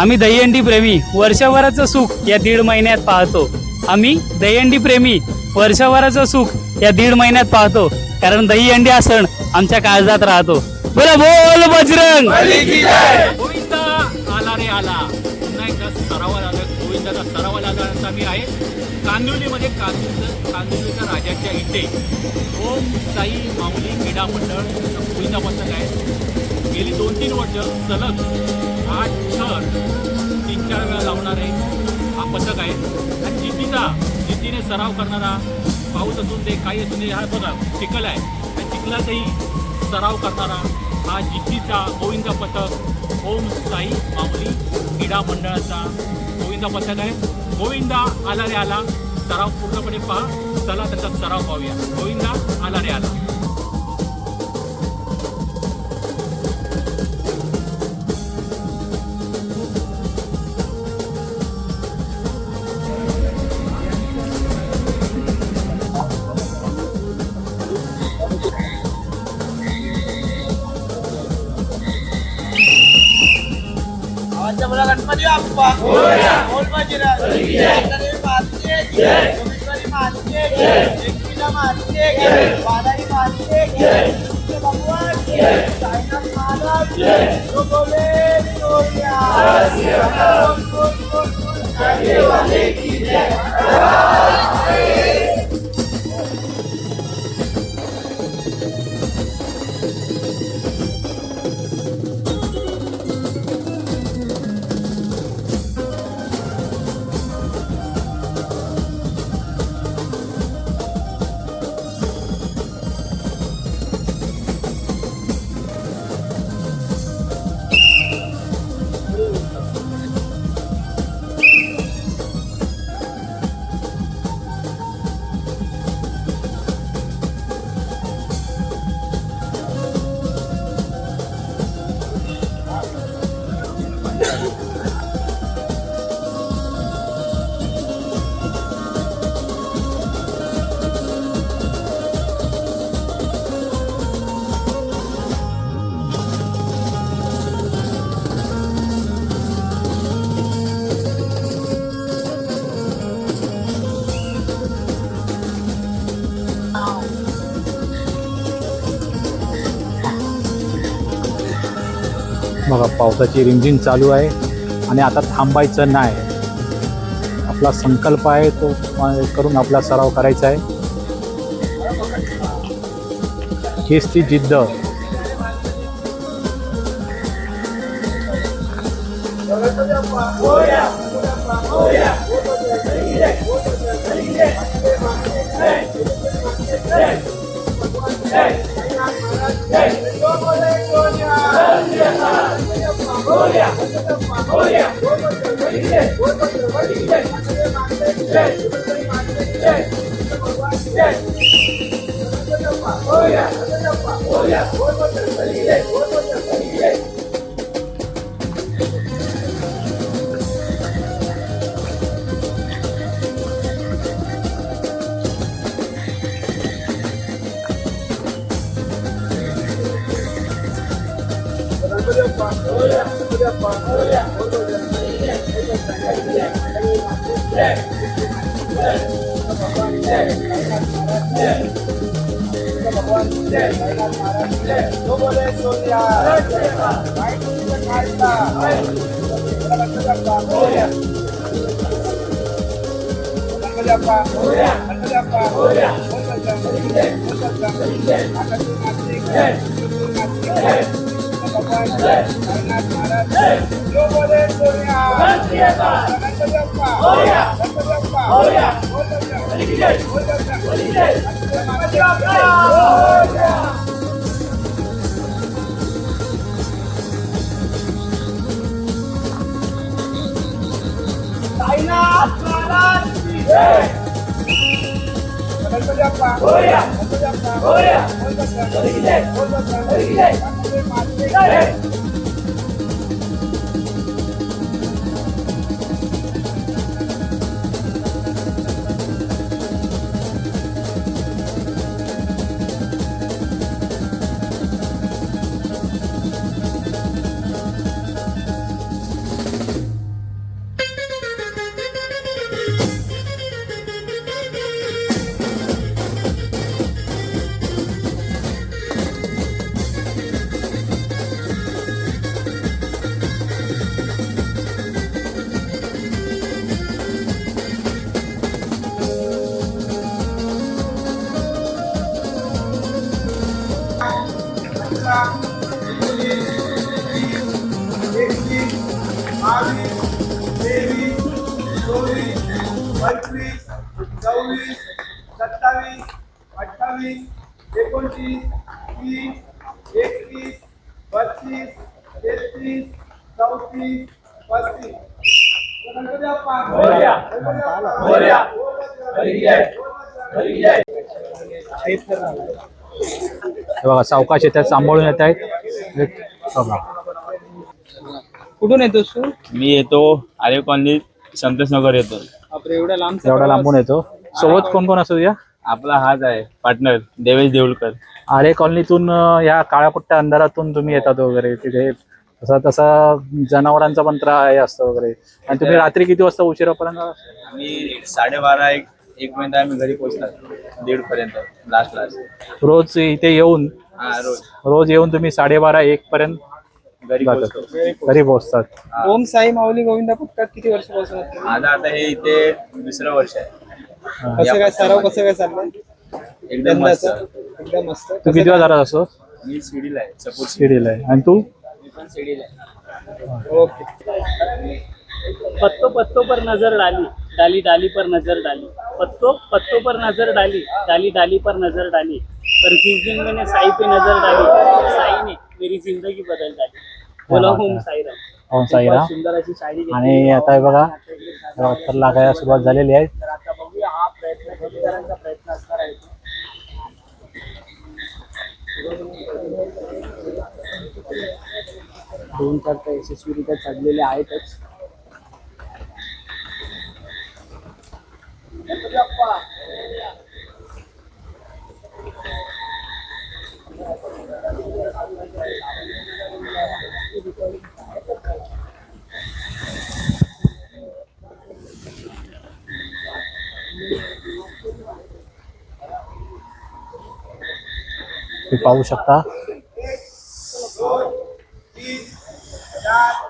आम्ही दहीहंडी प्रेमी वर्षभराचं सुख या दीड महिन्यात पाहतो. आम्ही दहीहंडी प्रेमी वर्षभराचं सुख या दीड महिन्यात पाहतो. कारण दहीहंडी हा सण आमच्या काळजात राहतो. बोला बोल बजरंग! गोविंदा आला रे आला. पुन्हा एकदा सरावाला आला. गोविंदाचा सरावाला आल्यानंतर मी आहे कांदिवलीमध्ये. कांदिवलीचं कांदिवलीच्या राजाच्या इथे. ओम साई माऊली क्रीडा मंडळ. गोविंदा पथक आहे गेली दोन तीन वर्ष. सलग आठ छर तीन चार वेळा लावणारे हा पथक आहे. आणि जितीचा जितीने सराव करणारा पाऊस असून दे काही असून दे हा बघा चिखल आहे. त्या चिखलातही सराव करणारा हा जितीचा गोविंदा पथक ओम साई माऊली क्रीडा मंडळाचा गोविंदा पथक आहे. गोविंदा आला रे आला सराव पूर्णपणे पहा. चला त्याचा सराव पाहूया. गोविंदा आला रे आला. बाप्पा बोल बाजीराव शंकरदेवी महाराजचे जय. जोगेश्वरी महाराजचे जय. एकविरा महाराजचे जय. बालाजी महाराजचे पावसाची रिमझिम चालू आहे आणि आता थांबायचं नाही. आपला संकल्प आहे तो करून आपला सराव करायचा आहे. हीच ती जिद्द. Hey! बोले बोलिया. जो बोले एकतीस बत्तीस तेहतीस चौतीस पस्तीस. हे बघा सावकाश येतात सांभाळून येत आहेत. कुठून येतोस तू? मी येतो आरे कॉलनी संतोषनगर येतो. बापरे एवढ्या लांब एवढा लांबून येतो. सोबत कोण कोण असतो तुझ्या आपला हाच आहे पार्टनर देवेश देऊळकर. आरे कॉलनीतून अं, या काळ्यापुट्ट्या अंधारातून तुम्ही येतात वगैरे तिथे तसा तसा जनावरांचा पण त्रास आहे असतं वगैरे. आणि तुम्ही रात्री किती वाजता उशिरापर्यंत? आम्ही साडेबारा एक एक पर्यंत आम्ही घरी पोहोचतात दीड पर्यंत लास्ट लास्ट रोज इथे येऊन? हा रोज. रोज येऊन तुम्ही साडेबारा एक पर्यंत घरी जातात. पोहोचतो. घरी पोहोचतात. ओम साई माऊली गोविंदा पुस्तकात किती वर्षापासून असते? माझं आता हे इथे दुसरं वर्ष आहे. कसं काय सराव कसं काय चाललंय? एकदम मस्त. यंदाचं? एकदम मस्त. तू किती झाला असतो? मी सिडीला आहे सपोर्ट शिर्डीला आहे. आणि तू? पण आहे. ओके. पत्तो पत्तो पर नजर डाली डाली डाली पर नजर डाली. पत्तो पत्तो पर नजर डाली डाली डाली पर नजर डाली. पर जिस दिन मैंने साई पे नजर डाली. साई ने मेरी जिंदगी बदल डाली. बोला बात ओम है. साईराम. ओम साईराम. खूपच सुंदर अशी शायरी घेतली. आणि आता हे बघा उत्तर लागायला सुरुवात झालेली आहे. तर हा प्रयत्न प्रयत्न असणार आहे. दोन चार तर यशस्वीरित्या चढलेले आहेतच. तुम्ही पाहू शकता तीन चार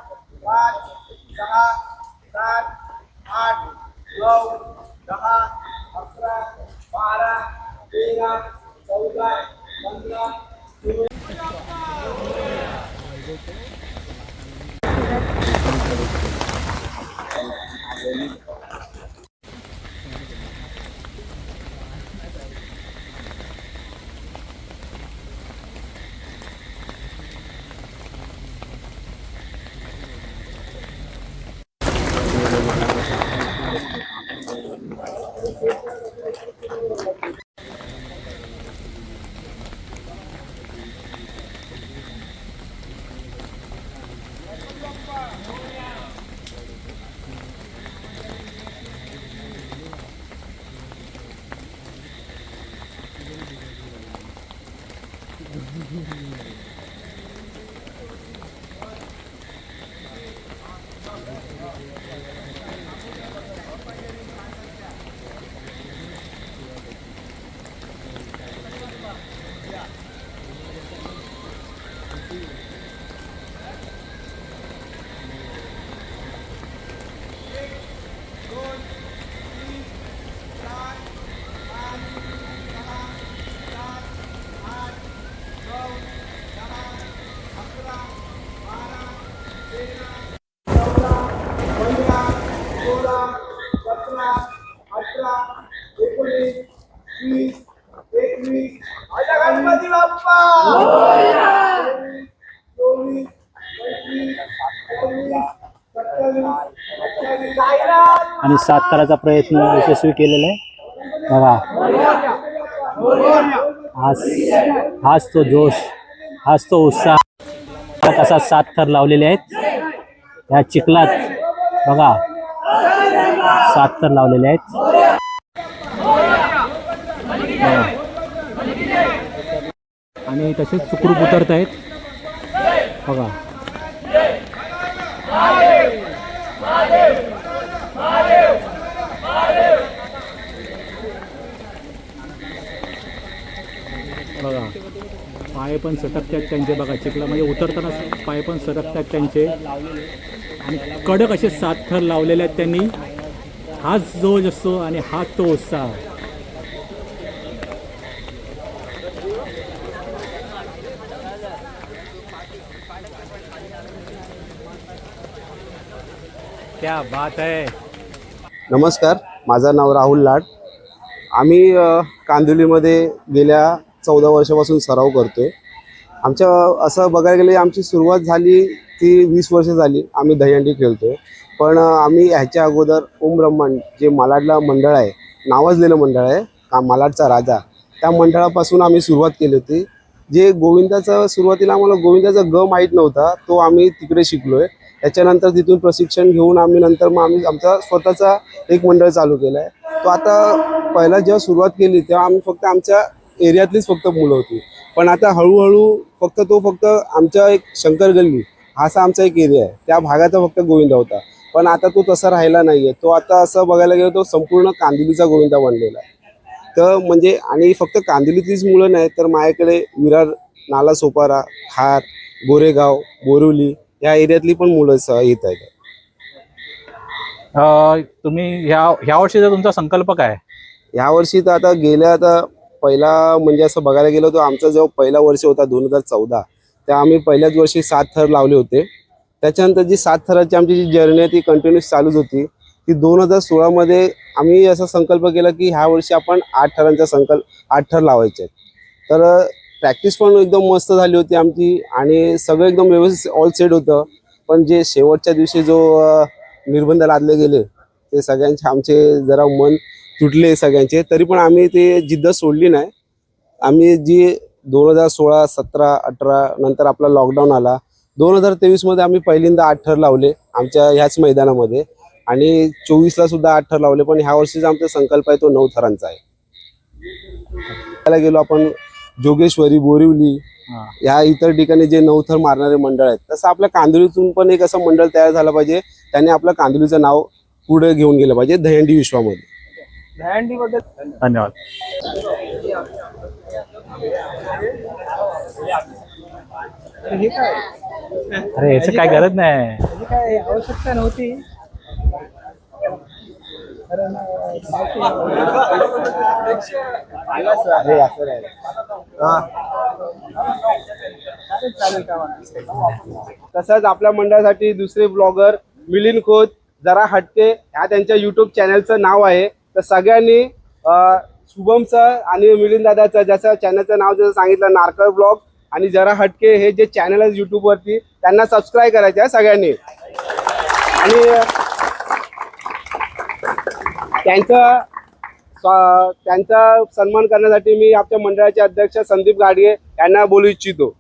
आणि सात करायचा प्रयत्न यशस्वी केलेला आहे. बघा. हाच हाच तो जोश हाच तो उत्साह. कसा सात थर लावलेले आहेत. या चिखलात बघा. सात थर लावलेले आहेत. आणि तसेच सुखरूप उतरत आहेत. बघा. बघा पाय पण सटकतात त्यांचे बघा चिखलामध्ये उतरताना पाय पण सटकतात त्यांचे. आणि कडक असे सात थर लावलेले आहेत त्यांनी. हाच जोज असतो आणि हा तो उत्साह. क्या बात है. नमस्कार माझं नाव राहुल लाड. आम्ही कांदिवलीमध्ये गेल्या चौदा वर्षापासून सराव करतोय. आमच्या असं बघायला गेले आमची सुरुवात झाली ती वीस वर्ष झाली. आम्ही दहीहंडी खेळतोय. पण आम्ही ह्याच्या अगोदर ओम ब्रह्मांड जे मालाडला मंडळ आहे नावाजलेलं मंडळ आहे का मालाडचा राजा त्या मंडळापासून आम्ही सुरुवात केली होती. जे गोविंदाचं सुरुवातीला आम्हाला गोविंदाचा ग माहीत नव्हता तो आम्ही तिकडे शिकलो आहे त्याच्यानंतर तिथून प्रशिक्षण घेऊन आम्ही नंतर मग आम्ही आमचा स्वतःचा एक मंडळ चालू केला आहे तो आता पहिला जेव्हा सुरुवात केली तेव्हा आम्ही फक्त आमच्या एरियातलीच फक्त मुलं होती. पण आता हळूहळू फक्त तो फक्त आमच्या एक शंकर गल्ली हा असा आमचा एक एरिया आहे. त्या भागाचा फक्त गोविंदा होता. पण आता तो तसा राहिला नाही आहे तो आता असं बघायला गेलो तो संपूर्ण कांदिलीचा गोविंदा बनलेला आहे. तर म्हणजे आणि फक्त कांदिलीतलीच मुलं नाही तर माझ्याकडे विरार नाला सोपारा खार गोरेगाव बोरिवली या एरियातली पण मुलं स- येत आहेत. अं, तुम्ही ह्या ह्या वर्षीचा तुमचा संकल्प काय यावर्षी तर आता गेल्या आता पहिला म्हणजे असं बघायला गेलो तर आमचा जो पहिला वर्ष होता दोन हजार चौदा त्या आम्ही पहिल्याच वर्षी सात थर लावले होते. त्याच्यानंतर जी सात थराची आमची जी जर्नी आहे ती कंटिन्यूस चालूच होती. ती दोन हजार सोळामध्ये आम्ही असा संकल्प केला की ह्या वर्षी आपण आठ थरांचा संकल्प आठ थर लावायचे तर प्रॅक्टिस पण एकदम मस्त झाली होती आमची आणि सगळं एकदम व्यवस्थित ऑल सेट होतं. पण जे शेवटच्या दिवशी जो निर्बंध लादले गेले ते सगळ्यांचे आमचे जरा मन तुटले सगळ्यांचे तरी पण आम्ही ते जिद्द सोडली नाही. आम्ही जी दोन हजार सोळा सतरा अठरा नंतर आपला लॉकडाऊन आला दोन हजार तेवीसमध्ये आम्ही पहिल्यांदा आठ थर लावले आमच्या ह्याच मैदानामध्ये आणि चोवीसला सुद्धा आठ थर लावले पण ह्या वर्षीचा आमचा संकल्प आहे तो नऊ थरांचा आहे. त्याला गेलो आपण जोगेश्वरी बोरिवली हा. या इतर ठिकाणी जे नऊ थर मारणारे मंडळ आहेत तसं आपल्या कांदिवलीतून पण एक असं मंडळ तयार झालं पाहिजे त्याने आपलं कांदिवलीचं नाव पुढे घेऊन गेलं पाहिजे दहीहंडी विश्वामध्ये. धन्यवाद. अरे याची काय गरज नाही. काय आवश्यकता नव्हती. तसंच आपल्या मंडळासाठी दुसरे ब्लॉगर मिलिंद खोत जरा हटके ह्या त्यांच्या युट्यूब चॅनलचं नाव आहे. तर सगळ्यांनी शुभमचं आणि मिलिंद दादाचं ज्याचं चॅनलचं नाव जसं सांगितलं नारकर ब्लॉग आणि जरा हटके हे जे चॅनल आहे युट्यूबवरती त्यांना सबस्क्राईब करायचे आहे सगळ्यांनी. आणि त्यांचं त्यांचा सन्मान करण्यासाठी मी आमच्या मंडळाचे अध्यक्ष संदीप गाडगे यांना बोलू इच्छितो.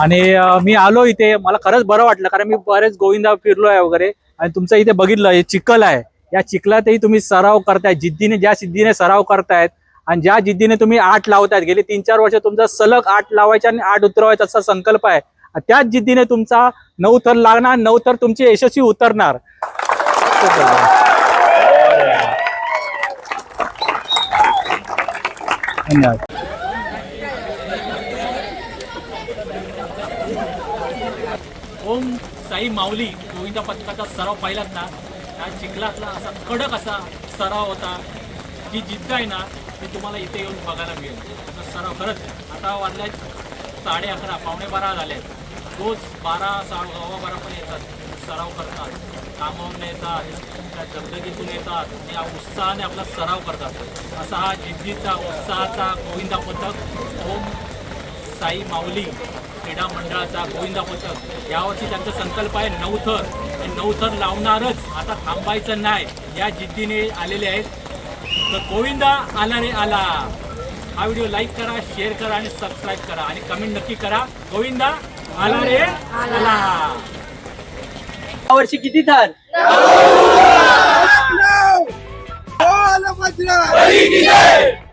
आणि मी आलो इथे. मला खरंच बरं वाटलं कारण मी बरेच गोविंदा फिरलोय वगैरे. आणि तुमचं इथे बघितलं हे चिखल आहे. या चिखलातही तुम्ही सराव करताय. जिद्दीने ज्या सिद्धीने सराव करतायत आणि ज्या जिद्दीने तुम्ही आठ लावतायत. गेले तीन चार वर्ष तुमचा सलग आठ लावायचा आणि आठ उतरवायचा असा संकल्प आहे. त्याच जिद्दीने तुमचा नऊ थर लागणार नऊ थर तुमचे यशस्वी उतरणार. धन्यवाद. ओम साई माऊली गोविंदा पथकाचा सराव पाहिलात ना? त्या चिखलातला असा कडक असा सराव होता जी जिद्द आहे ना ती तुम्हाला इथे येऊन बघायला मिळेल. त्याचा सराव खरंच आता वाजल्या साडे अकरा पावणे बारा झाले. रोज बारा सा सव्वा बारा पण येतात. सराव करतात. कामावून येतात त्या दगदगीतून येतात. या उत्साहाने आपला सराव करतात. असा हा जिद्दीचा उत्साहाचा गोविंदा पथक ओम साई माऊली क्रीडा मंडळाचा गोविंदा पथक. यावर्षी त्यांचा संकल्प आहे नवथर हे नवथर लावणारच आता थांबायचं नाही. या जिद्दीने आलेले आहेत. तर गोविंदा आला रे आला. हा व्हिडिओ लाईक करा शेअर करा आणि सबस्क्राईब करा. आणि कमेंट नक्की करा. गोविंदा आला रे आला. वर्षी किती थर? बोल वज्र!